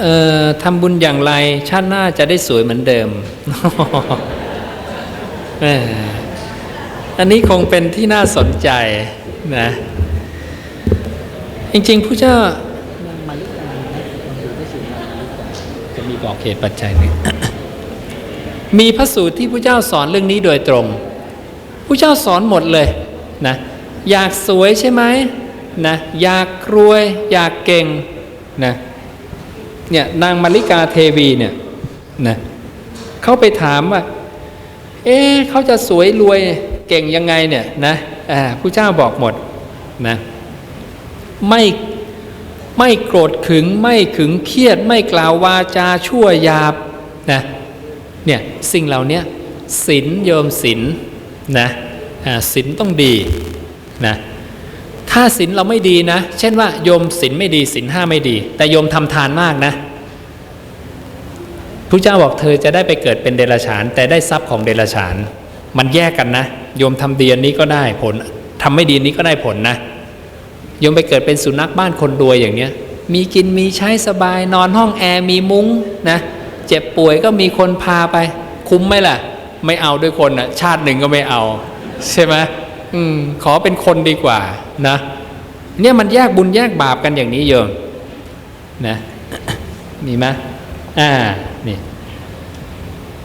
เอ่อทำบุญอย่างไรชาติหน้าจะได้สวยเหมือนเดิมอันนี้คงเป็นที่น่าสนใจนะจริงๆผู้เจ้าจะมีบอกเหตุปัจจัยหนึ่งมีพระสูตรที่ผู้เจ้าสอนเรื่องนี้โดยตรงผู้เจ้าสอนหมดเลยนะอยากสวยใช่ไหมนะอยากรวย อยากเก่งนะ เนี่ยนางมาริกาเทวีเนี่ยนะเขาไปถามว่า เอ๊เขาจะสวยรวยเก่งยังไงเนี่ยนะอ่าผู้เจ้าบอกหมดนะไม่ไม่โกรธขึงไม่ขึงเครียดไม่กล่าววาจาชั่วยาบนะเนี่ยสิ่งเหล่านี้ศีลโยมศีลนะศีลต้องดีนะ ถ้าศีลเราไม่ดีนะ เช่นว่าโยมศีลไม่ดีศีลห้าไม่ดี แต่โยมทำทานมากนะพระเจ้าบอกเธอจะได้ไปเกิดเป็นเดรัจฉาน แต่ได้ทรัพย์ของเดรัจฉาน มันแยกกันนะ โยมทำดีอันนี้ก็ได้ผลทำไม่ดีนี้ก็ได้ผลนะ โยมไปเกิดเป็นสุนัขบ้านคนรวยอย่างเนี้ย มีกินมีใช้สบายนอนห้องแอร์มีมุ้งนะ เจ็บป่วยก็มีคนพาไป คุ้มไหมล่ะ ไม่เอาด้วยคนนะชาติหนึ่งก็ไม่เอา ใช่ไหม อืม ขอเป็นคนดีกว่า นะ เนี่ยมันแยกบุญแยกบาปกันอย่างนี้โยมนะมีไหมอ่านี่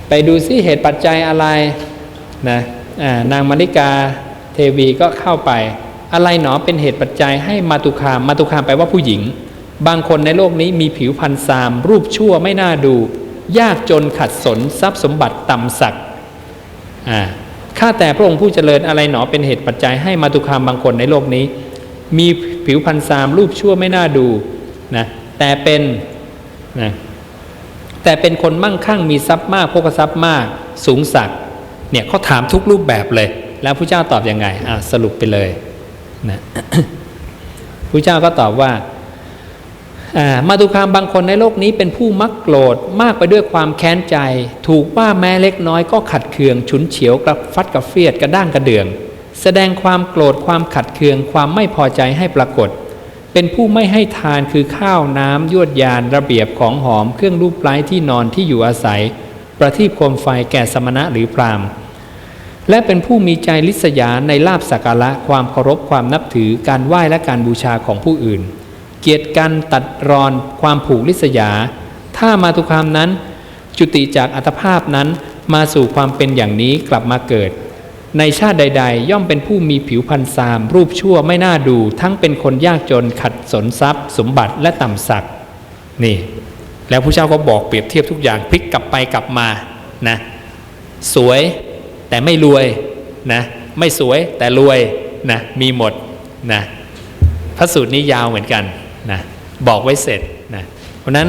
ไปดูซิเหตุปัจจัยอะไรนะอ่านางมาริกาเทวีก็เข้าไป อะไรหนอเป็นเหตุปัจจัยให้มาตุคามมาตุคามแปลว่าผู้หญิง บางคนในโลกนี้มีผิวพรรณซาม รูปชั่วไม่น่าดู ยากจนขัดสนทรัพย์สมบัติต่ำสักอ่า ข้าแต่พระองค์ผู้เจริญอะไรหนอเป็นเหตุปัจจัยให้มาตุคามบางคนในโลกนี้ มีผิวพรรณซามรูปชั่วไม่น่าดูนะแต่เป็นนะแต่เป็นคนมั่งคั่งมีทรัพย์มากพกทรัพย์มากสูงสักเนี่ยเขาถามทุกรูปแบบเลย แล้วพระเจ้าตอบยังไงอะสรุปไปเลยนะพระเจ้าก็ตอบว่า มาตุคามบางคนในโลกนี้เป็นผู้มักโกรธมากไปด้วยความแค้นใจ ถูกว่าแม้เล็กน้อยก็ขัดเคือง ฉุนเฉียวกระฟัดกระเฟียดกระด้างกระเดือง แสดงความโกรธความขัดเคืองความไม่พอใจให้ปรากฏ เป็นผู้ไม่ให้ทานคือข้าวน้ำยวดยานระเบียบของหอมเครื่องรูปไล้ที่นอนที่อยู่อาศัย ประทีปโคมไฟแก่สมณะหรือพราหมณ์และเป็นผู้มีใจลิษยาในลาบสักการะความเคารพความนับถือการไหว้และการบูชาของผู้อื่น กียรติกันตัดรอนความผูกลิษยา ถ้ามาตุคามนั้น จุติจากอัตภาพนั้นมาสู่ความเป็นอย่างนี้กลับมาเกิด ในชาติใด ๆ ย่อมเป็นผู้มีผิวพรรณซาม รูปชั่วไม่น่าดู ทั้งเป็นคนยากจนขัดสนทรัพย์ สมบัติและต่ำสักดิ์นี่ แล้วผู้เจ้าก็บอกเปรียบเทียบทุกอย่างพลิกกลับไปกลับมานะสวยแต่ไม่รวยนะไม่สวยแต่รวยนะมีหมดนะพระสูตรนี้ยาวเหมือนกัน นะบอกไว้เสร็จนะเพราะนั้น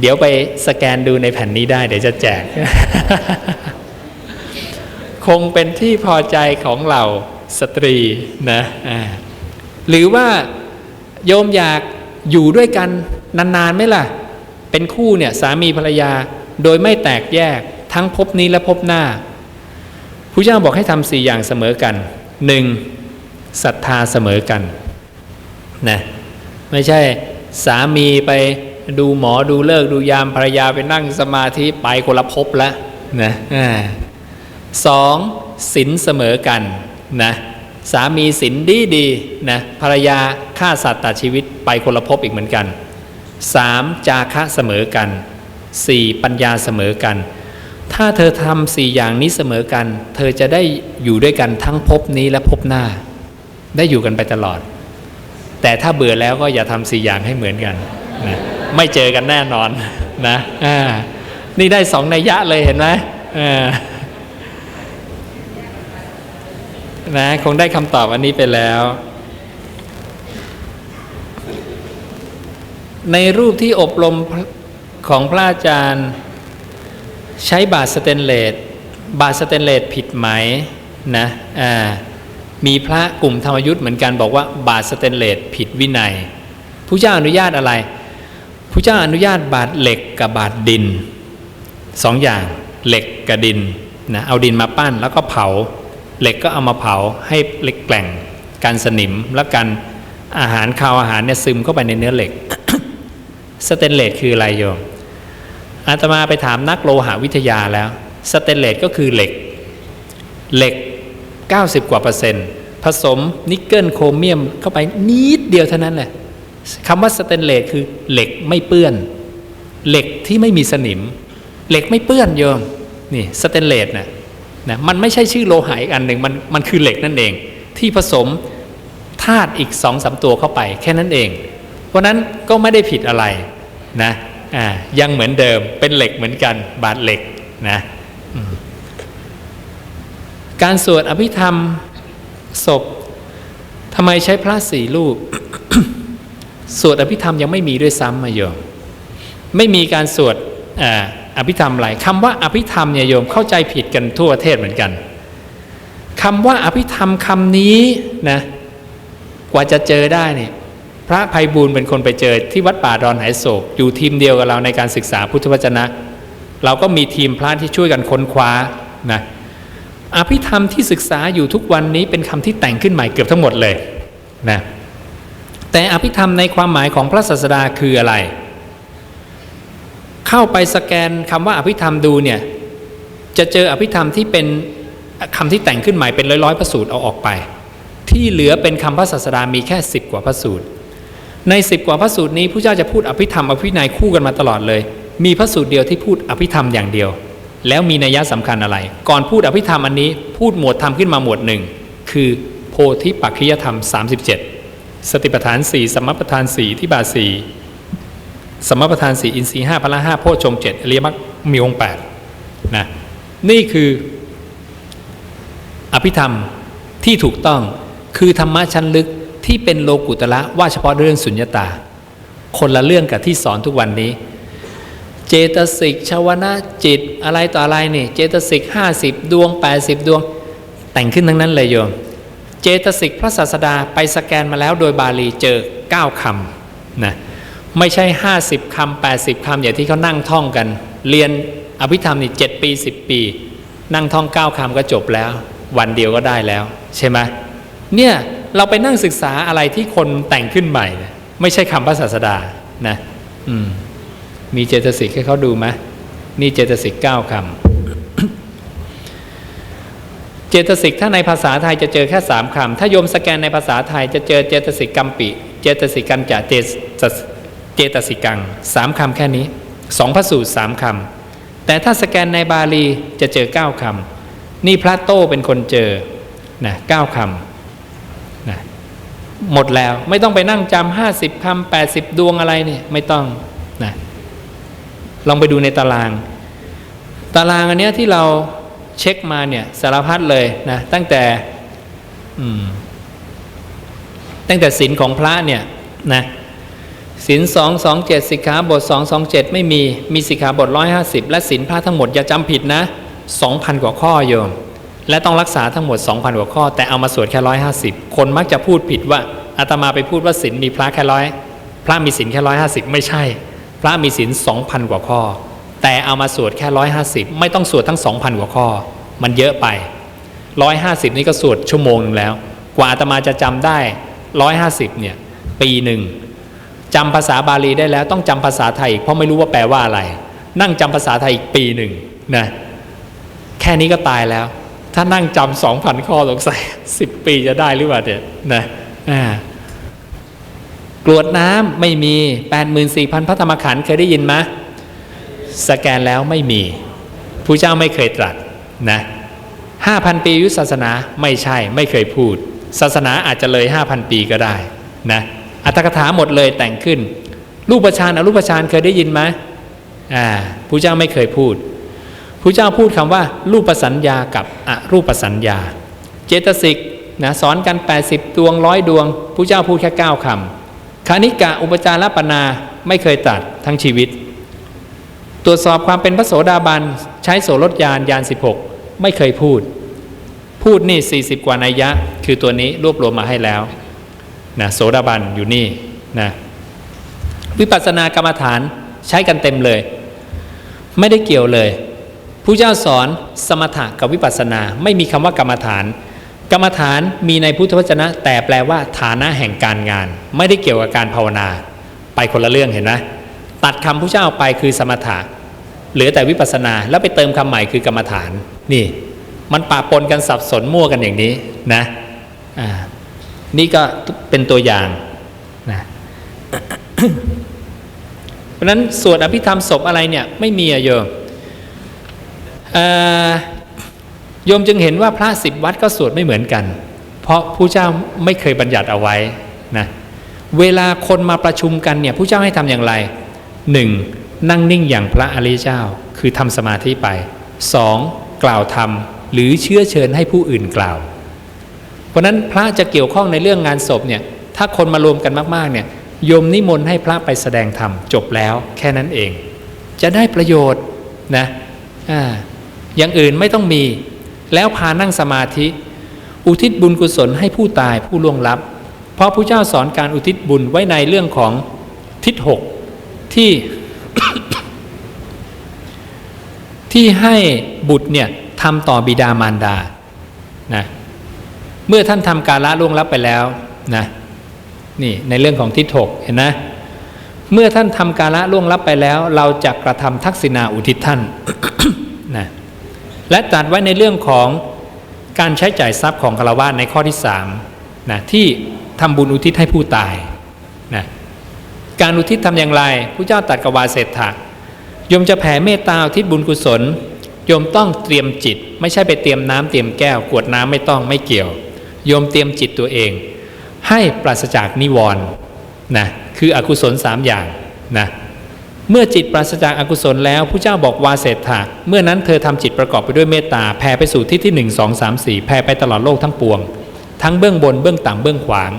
เดี๋ยวไปสแกนดูในแผ่นนี้ได้ เดี๋ยวจะแจก คงเป็นที่พอใจของเราสตรีนะหรือว่าโยมอยากอยู่ด้วยกันนานๆไหมล่ะ เป็นคู่เนี่ยสามีภรรยาโดยไม่แตกแยกทั้งภพนี้และภพหน้าผู้เจ้าบอกให้ทำสี่อย่างเสมอกันหนึ่งศรัทธาเสมอกันนะ ไม่ใช่สามีไปดูหมอดูเลิกดูยามภรรยาไปนั่งสมาธิไปคนละภพแล้วนะสองศีลเสมอกันนะสามีศีลดีดีนะภรรยาฆ่าสัตว์ตัดชีวิตไปคนละภพอีกเหมือนกันสามจาคะเสมอกันสี่ปัญญาเสมอกัน ถ้าเธอทำสี่อย่างนี้เสมอกัน เธอจะได้อยู่ด้วยกันทั้งภพนี้และภพหน้า ได้อยู่กันไปตลอด แต่ถ้าเบื่อแล้วก็อย่าทำสี่อย่างให้เหมือนกันนะไม่เจอกันแน่นอนนะอ่านี่ได้สองนัยยะเลยเห็นไหมอ่านะคงได้คำตอบอันนี้ไปแล้ว ในรูปที่อบรมของพระอาจารย์ใช้บาทสเตนเลสบาทสเตนเลสผิดไหมนะอ่า มีพระกลุ่มธรรมยุทธ์เหมือนกันบอกว่าบาทสเตนเลสผิดวินัยผู้เจ้าอนุญาตอะไรผู้เจ้าอนุญาตบาทเหล็กกับบาทดินสองอย่างเหล็กกับดินนะเอาดินมาปั้นแล้วก็เผา เหล็กก็เอามาเผาให้เหล็กแกล่งกันสนิมแล้วกันอาหารคาวอาหารเนี่ยซึมเข้าไปในเนื้อเหล็กสเตนเลสคืออะไรโยมอาตมาไปถามนักโลหะวิทยาแล้ว สเตนเลสก็คือเหล็ก เหล็ก 90 กว่าเปอร์เซ็นต์ ผสมนิกเกิลโครเมียมเข้าไปนิดเดียวเท่านั้นแหละคำว่าสเตนเลสคือเหล็กไม่เปื้อน เหล็กที่ไม่มีสนิม เหล็กไม่เปื้อนโยมนี่สเตนเลสนะนะมันไม่ใช่ชื่อโลหะอีกอันหนึ่งมันมันคือเหล็กนั่นเอง ที่ผสมธาตุอีกสองสามตัวเข้าไป แค่นั้นเอง เพราะนั้นก็ไม่ได้ผิดอะไรนะอ่ายังเหมือนเดิมเป็นเหล็กเหมือนกันบาดเหล็กนะ การสวดอภิธรรมศพทำไมใช้พระสี่รูป สวดอภิธรรมยังไม่มีด้วยซ้ำมาโยม ไม่มีการสวดออภิธรรมอะไรคำว่าอภิธรรมเนี่ยโยมเข้าใจผิดกันทั่วประเทศเหมือนกันคำว่าอภิธรรมคำนี้นะกว่าจะเจอได้เนี่ยพระภัยบูลเป็นคนไปเจอที่วัดป่าดอนไหโศก อยู่ทีมเดียวกับเราในการศึกษาพุทธวจนะ เราก็มีทีมพระที่ช่วยกันค้นคว้านะ อภิธรรมที่ศึกษาอยู่ทุกวันนี้เป็นคำที่แต่งขึ้นใหม่เกือบทั้งหมดเลยนะแต่อภิธรรมในความหมายของพระศาสดาคืออะไร เข้าไปสแกนคำว่าอภิธรรมดูเนี่ยจะเจออภิธรรมที่เป็นคำที่แต่งขึ้นใหม่เป็นร้อยร้อยๆพระสูตรเอาออกไป ที่เหลือเป็นคำพระศาสดามีแค่ 10 กว่าพระสูตร ใน 10 กว่าพระสูตรนี้พระเจ้าจะพูดอภิธรรมอภินัยคู่กันมาตลอดเลย มีพระสูตรเดียวที่พูดอภิธรรมอย่างเดียว แล้วมีนัยสำคัญอะไร ก่อนพูดอภิธรรมอันนี้ พูดหมวดธรรมขึ้นมาหมวดหนึ่งคือโพธิปัจขิยธรรม 37 สติปัฏฐาน 4 สมปัฏฐาน4ที่บาท4สมประทานสี่อินทรีย์ห้าพละห้าโพชฌงเจ็ดอริยมรรคมีองค์แปดนะนี่คืออภิธรรมที่ถูกต้องคือธรรมะชั้นลึกที่เป็นโลกุตละว่าเฉพาะเรื่องสุญญตา คนละเรื่องกับที่สอนทุกวันนี้ เจตสิกชาวนะจิตอะไรต่ออะไรนี่เจตสิก50ดวง80ดวง แต่งขึ้นทั้งนั้นเลยโยม เจตสิกพระศาสดาไปสแกนมาแล้วโดยบาลีเจอ9คำนะไม่ใช่50คำ80คำอย่างที่เขานั่งท่องกัน เรียนอภิธรรมนี่7ปี10ปี นั่งท่อง9คำก็จบแล้ว วันเดียวก็ได้แล้ว ใช่ไหมเนี่ยเราไปนั่งศึกษาอะไรที่คนแต่งขึ้นใหม่ ไม่ใช่คำพระศาสดานะ อืม มีเจตสิกให้เขาดูไหมนี่เจตสิก9คำเจตสิกถ้าในภาษาไทยจะเจอแค่สามคำถ้าโยมสแกนในภาษาไทยจะเจอเจตสิกกัมปิ เจตสิกกัญจะเจตเจตสิกังสามคำแค่นี้สองพระสูตรสามคำแต่ถ้าสแกนในบาลีจะเจอเก้าคำนี่พระโต้เป็นคนเจอนะเก้าคำนะหมดแล้วไม่ต้องไปนั่งจำห้าสิบคำแปดสิบดวงอะไรนี่ไม่ต้อง ลองไปดูในตาราง ตารางอันเนี้ยที่เราเช็คมาเนี่ยสารพัดเลยนะตั้งแต่ตั้งแต่ศีลของพระเนี่ยนะศีลสองสองเจ็ดสิกขาบทสองสองเจ็ดไม่มีมีสิกขาบทร้อยห้าสิบและศีลพระทั้งหมดอย่าจำผิดนะสองพันกว่าข้อโยม และต้องรักษาทั้งหมด2,000กว่าข้อ แต่เอามาสวดแค่ร้อยห้าสิบคนมักจะพูดผิดว่าอาตมาไปพูดว่าศีลมีพระแค่ร้อยพระมีศีลแค่ร้อยห้าสิบไม่ใช่ ระมีศีลสองพันกว่าข้อ แต่เอามาสวดแค่ร้อยห้าสิบไม่ต้องสวดทั้งสองพันกว่าข้อ มันเยอะไปร้อยห้าสิบนี่ก็สวดชั่วโมงหนึงแล้ว กว่าอาตมาจะจำได้ร้อยห้าสิบเนี่ย ปีหนึ่งจำภาษาบาลีได้แล้วต้องจำภาษาไทยอีกเพราะไม่รู้ว่าแปลว่าอะไร นั่งจำภาษาไทยอีกปีหนึ่งนะแค่นี้ก็ตายแล้ว ถ้านั่งจำสองพันข้อสงสัยสิบปีจะได้หรือเปล่าเนี่ยนะอ่า กรวดน้ำไม่มี 84,000 พระธรรมขันธ์เคยได้ยินไหมสแกนแล้วไม่มีผู้เจ้าไม่เคยตรัสนะ5,000 ปีอายุศาสนาไม่ใช่ไม่เคยพูด ศาสนาอาจจะเลย 5,000 ปีก็ได้นะอัตถกถาหมดเลยแต่งขึ้น รูปฌานอรูปฌานเคยได้ยินไหมอ่าผู้เจ้าไม่เคยพูดผู้เจ้าพูดคำว่า รูปสัญญากับอรูปสัญญา เจตสิกนะสอนกัน 80 ดวงร้อยดวงผู้เจ้าพูดแค่ 9คำ คานิกะอุปจารปนาไม่เคยตรัสทั้งชีวิต ตรวจสอบความเป็นพระโสดาบันใช้โสรถยานยาน 16 ไม่เคยพูด พูดนี่ 40 กว่านัยยะ คือตัวนี้รวบรวมมาให้แล้วนะโสดาบันอยู่นี่นะวิปัสสนากรรมฐานใช้กันเต็มเลย ไม่ได้เกี่ยวเลยผู้เจ้าสอนสมถะกับวิปัสสนาไม่มีคำว่ากรรมฐาน กรรมฐานมีในพุทธวจนะ แต่แปลว่า ฐานะแห่งการงาน ไม่ได้เกี่ยวกับการภาวนา ไปคนละเรื่องเห็นไหมตัดคำผู้เจ้าไปคือสมถะเหลือแต่วิปัสนาแล้วไปเติมคำใหม่คือกรรมฐานนี่ มันปะปนกันสับสนมั่วกันอย่างนี้นะนี่ก็เป็นตัวอย่างนะเพราะนั้นสวดอภิธรรมศพอะไรเนี่ยไม่มีอะโยมเออ โยมจึงเห็นว่าพระสิบวัดก็สวดไม่เหมือนกัน เพราะผู้เจ้าไม่เคยบัญญัติเอาไว้นะเวลาคนมาประชุมกันเนี่ยผู้เจ้าให้ทำอย่างไรหนึ่งนั่งนิ่งอย่างพระอริยเจ้า คือทำสมาธิไปสองกล่าวธรรมหรือเชื้อเชิญให้ผู้อื่นกล่าว เพราะนั้นพระจะเกี่ยวข้องในเรื่องงานศพเนี่ยถ้าคนมารวมกันมากๆเนี่ยโยมนิมนต์ให้พระไปแสดงธรรมจบแล้วแค่นั้นเอง จะได้ประโยชน์นะอ่าอย่างอื่นไม่ต้องมี แล้วพานั่งสมาธิ อุทิศบุญกุศลให้ผู้ตายผู้ล่วงลับ เพราะพระเจ้าสอนการอุทิศบุญไว้ในเรื่องของทิศหกที่ที่ให้บุตรเนี่ยทำต่อบิดามารดานะเมื่อท่านทำการละล่วงลับไปแล้วนะนี่ในเรื่องของทิศหกเห็นนะเมื่อท่านทำการละล่วงลับไปแล้ว เราจะกระทำทักษิณาอุทิศท่าน และตัดไว้ในเรื่องของการใช้จ่ายทรัพย์ของคารวะในข้อที่3นะที่ทำบุญอุทิศให้ผู้ตายนะการอุทิศทำอย่างไรผู้เจ้าตัดกวาเศรษฐะโยมจะแผ่เมตตาอุทิศบุญกุศลโยมต้องเตรียมจิต ไม่ใช่ไปเตรียมน้ำเตรียมแก้วกวดน้ำไม่ต้องไม่เกี่ยว โยมเตรียมจิตตัวเอง ให้ปราศจากนิวรณ์นะคืออกุศลสามอย่างนะ เมื่อจิตปราศจากอากุศลแล้วผู้เจ้าบอกวาเศรษฐะเมื่อนั้นเธอทำจิตประกอบไปด้วยเมตตาแผ่ไปสู่ที่ที่หนึ่งสองสามสี่แผ่ไปตลอดโลกทั้งปวง ทั้งเบื้องบนเบื้องต่ำเบื้องขวาง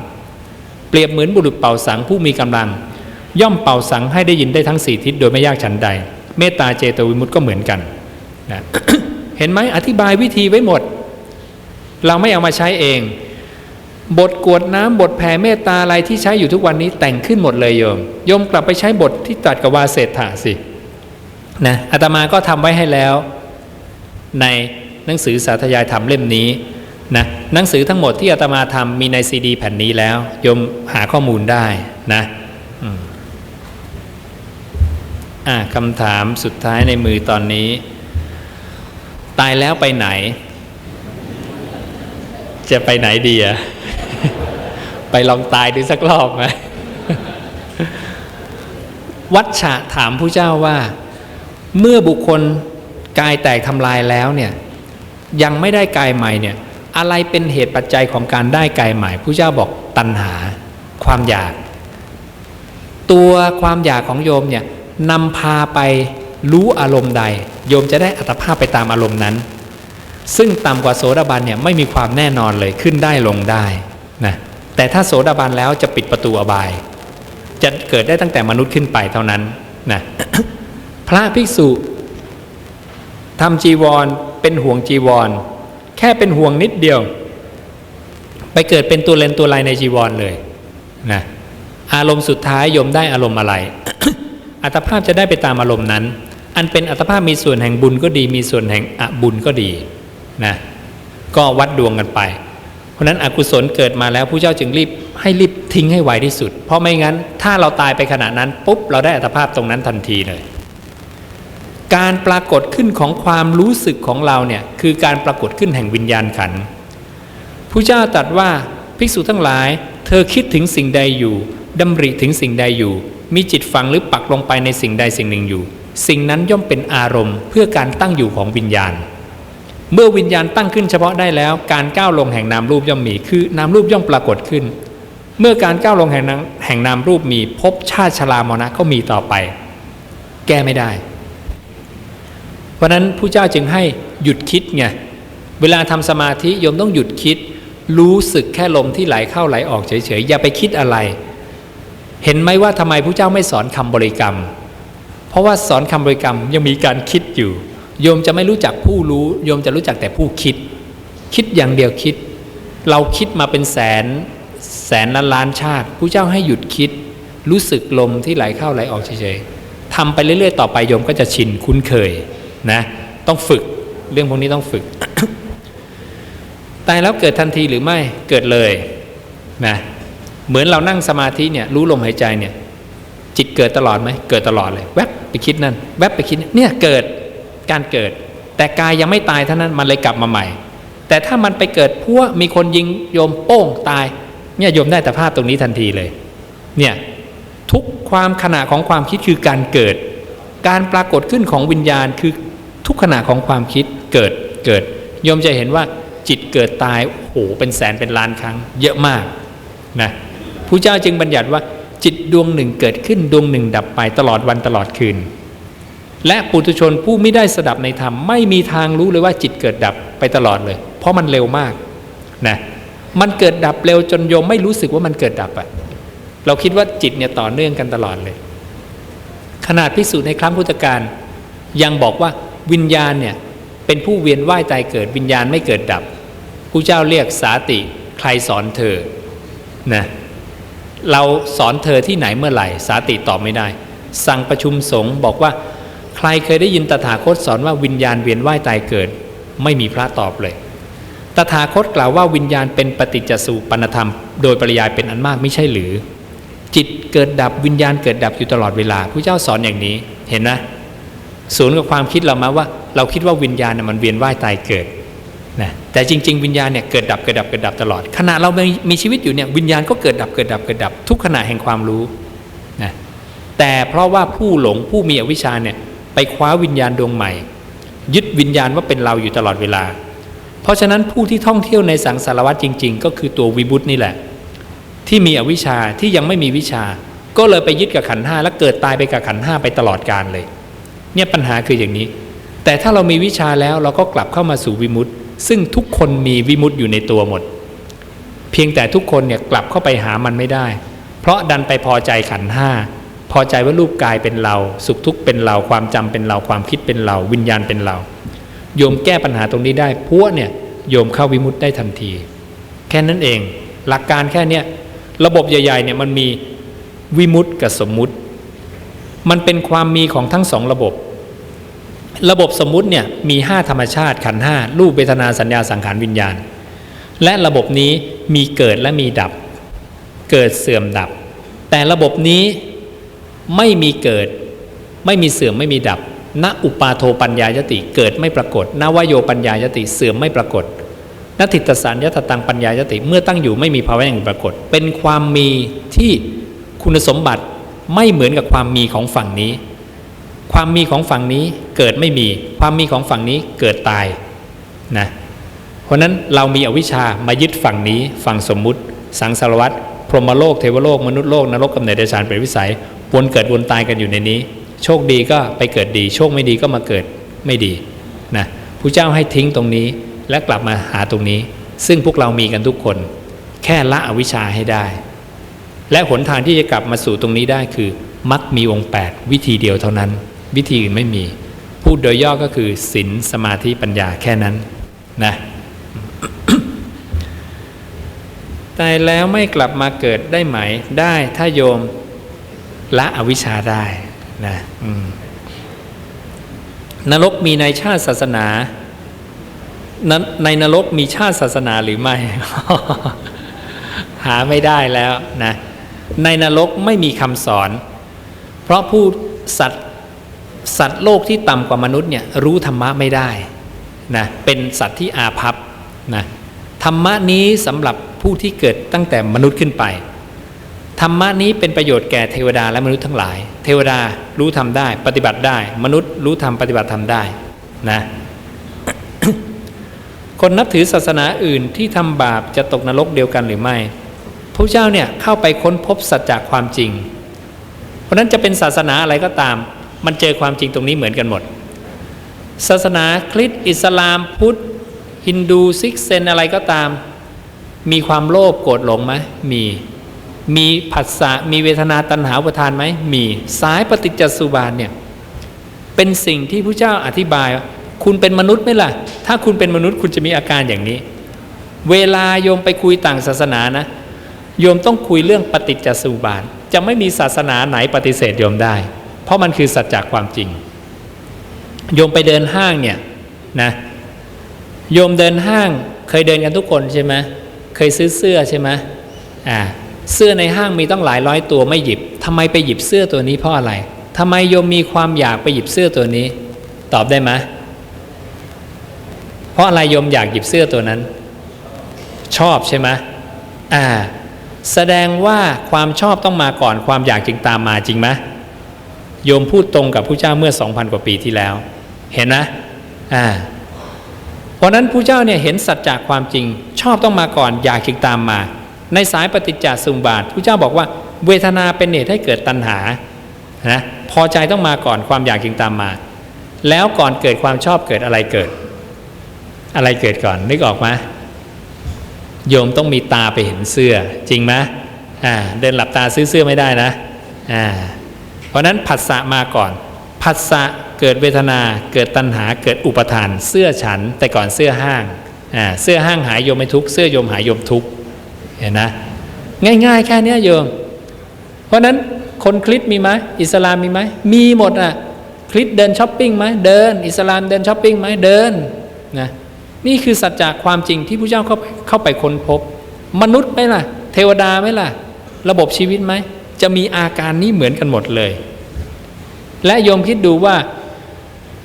เปรียบเหมือนบุรุษเป่าสังผู้มีกำลัง ย่อมเป่าสังให้ได้ยินได้ทั้งสี่ทิศโดยไม่ยากฉันใด เมตตาเจโตวิมุตต์ก็เหมือนกันนะเห็นไหมอธิบายวิธีไว้หมด เราไม่เอามาใช้เอง บทกวดน้ำบทแผ่เมตตาอะไรที่ใช้อยู่ทุกวันนี้แต่งขึ้นหมดเลยโยมโยมกลับไปใช้บทที่ตรัดกับวาเศรษฐาสินะอาตมาก็ทำไว้ให้แล้ว ในหนังสือสาธยายธรรมเล่มนี้นะหนังสือทั้งหมดที่อาตมาทำมีในซีดีแผ่นนี้แล้วโยมหาข้อมูลได้นะอ่าคำถามสุดท้ายในมือตอนนี้ ตายแล้วไปไหน จะไปไหนดีอะ ไปลองตายดูสักรอบไหมวัชชะถามผู้เจ้าว่า เมื่อบุคคลกายแตกทำลายแล้วเนี่ยยังไม่ได้กายใหม่เนี่ยอะไรเป็นเหตุปัจจัยของการได้กายใหม่ผู้เจ้าบอกตัณหา ความอยาก ตัวความอยากของโยมเนี่ยนำพาไปรู้อารมณ์ใด โยมจะได้อัตภาพไปตามอารมณ์นั้น ซึ่งต่ำกว่าโสดาบันเนี่ยไม่มีความแน่นอนเลยขึ้นได้ลงได้นะ แต่ถ้าโสดาบันแล้วจะปิดประตูอบาย จะเกิดได้ตั้งแต่มนุษย์ขึ้นไปเท่านั้นนะพระภิกษุทำจีวรเป็นห่วงจีวร แค่เป็นห่วงนิดเดียว ไปเกิดเป็นตัวเลนตัวลายในจีวรเลยนะอารมณ์สุดท้ายยมได้อารมณ์อะไร อัตภาพจะได้ไปตามอารมณ์นั้น อันเป็นอัตภาพมีส่วนแห่งบุญก็ดี มีส่วนแห่งอบุญก็ดีนะก็วัดดวงกันไป เพราะนั้นอกุศลเกิดมาแล้วผู้เจ้าจึงรีบให้รีบทิ้งให้ไวที่สุด เพราะไม่งั้นถ้าเราตายไปขณะนั้นปุ๊บเราได้อัตภาพตรงนั้นทันทีเลย การปรากฏขึ้นของความรู้สึกของเราเนี่ยคือการปรากฏขึ้นแห่งวิญญาณขันผู้เจ้าตรัสว่าภิกษุทั้งหลาย เธอคิดถึงสิ่งใดอยู่ดำริถึงสิ่งใดอยู่ มีจิตฝังหรือปักลงไปในสิ่งใดสิ่งหนึ่งอยู่ สิ่งนั้นย่อมเป็นอารมณ์เพื่อการตั้งอยู่ของวิญญาณ เมื่อวิญญาณตั้งขึ้นเฉพาะได้แล้ว การก้าวลงแห่งนามรูปย่อมมี คือนามรูปย่อมปรากฏขึ้น เมื่อการก้าวลงแห่งนามแห่งนามรูปมีภพชาติชรามรณะก็มีต่อไป แก้ไม่ได้ เพราะฉะนั้นผู้เจ้าจึงให้หยุดคิดไงเวลาทำสมาธิโยมต้องหยุดคิด รู้สึกแค่ลมที่ไหลเข้าไหลออกเฉยๆอย่าไปคิดอะไร เห็นไหมว่าทำไมผู้เจ้าไม่สอนคำบริกรรม เพราะว่าสอนคำบริกรรมยังมีการคิดอยู่ โยมจะไม่รู้จักผู้รู้ โยมจะรู้จักแต่ผู้คิด คิดอย่างเดียวคิด เราคิดมาเป็นแสนแสนล้านล้านชาติผู้เจ้าให้หยุดคิด รู้สึกลมที่ไหลเข้าไหลออกเฉยๆทำไปเรื่อยๆ ต่อไปโยมก็จะชินคุ้นเคยนะต้องฝึกเรื่องพวกนี้ต้องฝึกตายแล้วเกิดทันทีหรือไม่เกิดเลยนะเหมือนเรานั่งสมาธิเนี่ยรู้ลมหายใจเนี่ยจิตเกิดตลอดไหมเกิดตลอดเลย แวบไปคิดนั่นแวบไปคิดนี่เนี่ยเกิด การเกิด แต่กายยังไม่ตายเท่านั้นมันเลยกลับมาใหม่ แต่ถ้ามันไปเกิดพวมีคนยิงโยมโป้งตายเนี่ยโยมได้แต่ภาพตรงนี้ทันทีเลยเนี่ยทุกความขณะของความคิดคือการเกิด การปรากฏขึ้นของวิญญาณคือทุกขณะของความคิดเกิดเกิดโยมจะเห็นว่าจิตเกิดตายโอ้โหเป็นแสนเป็นล้านครั้ง เยอะมากนะผู้เจ้าจึงบัญญัติว่าจิตดวงหนึ่งเกิดขึ้นดวงหนึ่งดับไปตลอดวันตลอดคืน และปุถุชนผู้ไม่ได้สดับในธรรมไม่มีทางรู้เลยว่าจิตเกิดดับไปตลอดเลย เพราะมันเร็วมากนะมันเกิดดับเร็วจนโยมไม่รู้สึกว่ามันเกิดดับอะเราคิดว่าจิตเนี่ยต่อเนื่องกันตลอดเลย ขนาดพิสูจน์ในครั้งพุทธกาลยังบอกว่าวิญญาณเนี่ยเป็นผู้เวียนว่ายตายเกิดวิญญาณไม่เกิดดับผู้เจ้าเรียกสาติใครสอนเธอนะเราสอนเธอที่ไหนเมื่อไหร่ สาติตอบไม่ได้ สั่งประชุมสงฆ์บอกว่า ใครเคยได้ยินตถาคตสอนว่าวิญญาณเวียนว่ายตายเกิด ไม่มีพระตอบเลย ตถาคตกล่าวว่าวิญญาณเป็นปฏิจจสุปนธรรม โดยปริยายเป็นอันมากไม่ใช่หรือ จิตเกิดดับวิญญาณเกิดดับอยู่ตลอดเวลาผู้เจ้าสอนอย่างนี้เห็นนะศูนย์กับความคิดเรามาว่า เราคิดว่าวิญญาณน่ะมันเวียนว่ายตายเกิดนะแต่จริง ๆ วิญญาณเนี่ยเกิดดับเกิดดับเกิดดับตลอดขณะเรามีมีชีวิตอยู่เนี่ยวิญญาณก็เกิดดับเกิดดับเกิดดับ ทุกขณะแห่งความรู้นะแต่เพราะว่าผู้หลงผู้มีอวิชชาเนี่ย ไปคว้าวิญญาณดวงใหม่ ยึดวิญญาณว่าเป็นเราอยู่ตลอดเวลา เพราะฉะนั้นผู้ที่ท่องเที่ยวในสังสารวัฏจริง ๆ ก็คือตัววิบุตนี่แหละ ที่มีอวิชชาที่ยังไม่มีวิชา ก็เลยไปยึดกับขันห้าแล้วเกิดตายไปกับขันห้าไปตลอดกาลเลย เนี่ยปัญหาคืออย่างนี้ แต่ถ้าเรามีวิชาแล้วเราก็กลับเข้ามาสู่วิมุตติซึ่งทุกคนมีวิมุตติอยู่ในตัวหมด เพียงแต่ทุกคนเนี่ยกลับเข้าไปหามันไม่ได้ เพราะดันไปพอใจขันห้า อใจว่ารูปกายเป็นเรา สุขทุกข์เป็นเรา ความจำเป็นเรา ความคิดเป็นเรา วิญญาณเป็นเรา โยมแก้ปัญหาตรงนี้ได้พวกเนี่ยโยมเข้าวิมุตติได้ทันที แค่นั้นเอง หลักการแค่เนี้ยระบบใหญ่ๆเนี่ยมันมีวิมุตติกับสมมุติ มันเป็นความมีของทั้งสองระบบ ระบบสมมุติเนี่ยมีห้าธรรมชาติขันห้ารูปเวทนาสัญญาสังขารวิญญาณ และระบบนี้มีเกิดและมีดับ เกิดเสื่อมดับ แต่ระบบนี้ ไม่มีเกิด ไม่มีเสื่อมไม่มีดับณอุปาโทปัญญายติเกิดไม่ปรากฏนวโยปัญญายติเสื่อมไม่ปรากฏนติตสารยตตังปัญญายติเมื่อตั้งอยู่ไม่มีภาวะอย่างปรากฏ เป็นความมีที่คุณสมบัติไม่เหมือนกับความมีของฝั่งนี้ ความมีของฝั่งนี้เกิดไม่มี ความมีของฝั่งนี้เกิดตายนะเพราะนั้นเรามีอวิชชามายึดฝั่งนี้ฝั่งสมมุติ สังสารวัตรพรหมโลกเทวโลกมนุษย์โลกนรกกำเนิดเดชานเป็นวิสัย วนเกิดวนตายกันอยู่ในนี้ โชคดีก็ไปเกิดดี โชคไม่ดีก็มาเกิดไม่ดีนะผู้เจ้าให้ทิ้งตรงนี้และกลับมาหาตรงนี้ ซึ่งพวกเรามีกันทุกคน แค่ละอวิชชาให้ได้ และหนทางที่จะกลับมาสู่ตรงนี้ได้คือมักมีองค์ 8 วิธีเดียวเท่านั้น วิธีอื่นไม่มี พูดโดยย่อก็คือศีลสมาธิปัญญาแค่นั้นนะตายแล้วไม่กลับมาเกิดได้ไหมได้ถ้าโยม ละอวิชชาได้นะนรกมีในชาติศาสนา ในนรกมีชาติศาสนาหรือไม่ หาไม่ได้แล้วนะในนรกไม่มีคำสอน เพราะผู้สัตว์สัตว์โลกที่ต่ำกว่ามนุษย์เนี่ยรู้ธรรมะไม่ได้นะเป็นสัตว์ที่อาภัพนะธรรมะนี้สำหรับผู้ที่เกิดตั้งแต่มนุษย์ขึ้นไป รรมะนี้เป็นประโยชน์แก่เทวดาและมนุษย์ทั้งหลาย เทวดารู้ทำได้ ปฏิบัติได้ มนุษย์รู้ทำปฏิบัติทำได้นะคนนับถือศาสนาอื่นที่ทำบาปจะตกนรกเดียวกันหรือไม่พระเจ้าเนี่ยเข้าไปค้นพบสัจจะความจริง เพราะนั้นจะเป็นศาสนาอะไรก็ตาม มันเจอความจริงตรงนี้เหมือนกันหมด ศาสนาคริสต์อิสลามพุทธฮินดูซิกเซนอะไรก็ตาม มีความโลภโกรธหลงไหมมี มีผัสสะมีเวทนาตัณหาอุปทานไหมมีสายปฏิจจสุบานเนี่ยเป็นสิ่งที่พระเจ้าอธิบาย คุณเป็นมนุษย์ไหมล่ะ ถ้าคุณเป็นมนุษย์คุณจะมีอาการอย่างนี้ เวลาโยมไปคุยต่างศาสนานะ โยมต้องคุยเรื่องปฏิจจสุบาน จะไม่มีศาสนาไหนปฏิเสธโยมได้ เพราะมันคือสัจจความจริง โยมไปเดินห้างเนี่ยนะโยมเดินห้างเคยเดินกันทุกคนใช่ไหมเคยซื้อเสื้อใช่ไหมอ่า เสื้อในห้างมีต้องหลายร้อยตัวไม่หยิบทำไมไปหยิบเสื้อตัวนี้เพราะอะไรทำไมโยมมีความอยากไปหยิบเสื้อตัวนี้ ตอบได้ไหมเพราะอะไรโยมอยากหยิบเสื้อตัวนั้น ชอบใช่ไหมอ่า แสดงว่าความชอบต้องมาก่อนความอยากจึงตามมาจริงไหมโยมพูดตรงกับผู้เจ้าเมื่อ2,000กว่าปีที่แล้ว เห็นไหมอ่าเพราะนั้นผู้เจ้าเนี่ยเห็นสัจจะความจริง ชอบต้องมาก่อนอยากจึงตามมา ในสายปฏิจจสมุบาทผู้เจ้าบอกว่าเวทนาเป็นเหตุให้เกิดตัณหานะพอใจต้องมาก่อนความอยากจึงตามมา แล้วก่อนเกิดความชอบเกิดอะไรเกิด อะไรเกิดก่อนนึกออกไหมโยมต้องมีตาไปเห็นเสื้อจริงไหมอ่าเดินหลับตาซื้อเสื้อไม่ได้นะอ่าเพราะนั้นผัสสะมาก่อนผัสสะเกิดเวทนาเกิดตัณหาเกิดอุปทาน เสื้อฉันแต่ก่อนเสื้อห้างอ่าเสื้อห้างหายโยมไม่ทุกเสื้อโยมหายโยมทุก เห็นนะง่าย ๆ แค่นี้โยม เพราะนั้นคนคริสต์มีไหมอิสลามมีไหมมีหมดอะคริสต์เดินช้อปปิ้งไหมเดิน อิสลามเดินช้อปปิ้งไหมเดินนะนี่คือสัจจะความจริงที่พระเจ้าเข้าเข้าไปค้นพบ มนุษย์ไหมล่ะ เทวดาไหมล่ะ ระบบชีวิตไหมจะมีอาการนี้เหมือนกันหมดเลย และโยมคิดดูว่า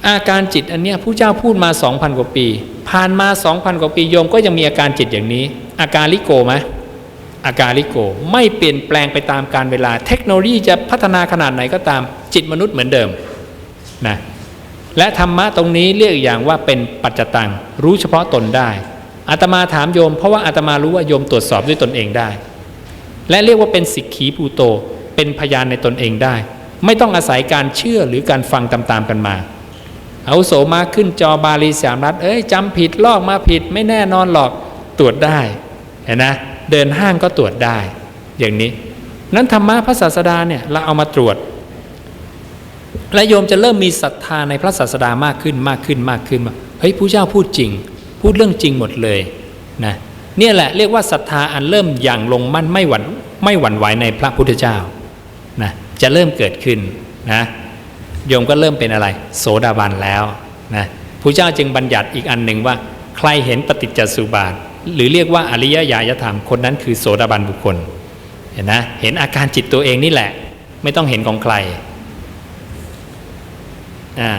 อาการจิตอันเนี้ยผู้เจ้าพูดมา 2,000 กว่าปี ผ่านมา 2,000 กว่าปีโยมก็ยังมีอาการจิตอย่างนี้ อาการลิโกไหม อาการลิโก ไม่เปลี่ยนแปลงไปตามการเวลา เทคโนโลยีจะพัฒนาขนาดไหนก็ตามจิตมนุษย์เหมือนเดิมนะและธรรมะตรงนี้เรียกอีกอย่างว่าเป็นปัจจตัง รู้เฉพาะตนได้อาตมาถามโยม เพราะว่าอาตมารู้ว่าโยมตรวจสอบด้วยตนเองได้ และเรียกว่าเป็นสิกขีภูโต เป็นพยานในตนเองได้ ไม่ต้องอาศัยการเชื่อหรือการฟังตามๆกันมาเอาโสมาขึ้นจอบาลีสามรัฐเอ้ยจำผิดลอกมาผิดไม่แน่นอนหรอกตรวจได้เห็นนะ เดินห้างก็ตรวจได้ อย่างนี้ นั้นธรรมะพระศาสดาเนี่ยเราเอามาตรวจ และโยมจะเริ่มมีศรัทธาในพระศาสดามากขึ้นมากขึ้นมากขึ้นว่าเฮ้ยผู้เจ้าพูดจริง พูดเรื่องจริงหมดเลยนะเนี่ยแหละเรียกว่าศรัทธาอันเริ่มอย่างลงมั่นไม่หวั่นไม่หวั่นไหวในพระพุทธเจ้านะจะเริ่มเกิดขึ้นนะโยมก็เริ่มเป็นอะไร โสดาบันแล้วนะผู้เจ้าจึงบัญญัติอีกอันหนึ่งว่า ใครเห็นปฏิจจสุบาท หรือเรียกว่าอริยญาณธรรมคนนั้นคือโสดาบันบุคคล เห็นนะเห็นอาการจิตตัวเองนี่แหละ ไม่ต้องเห็นของใครอ่า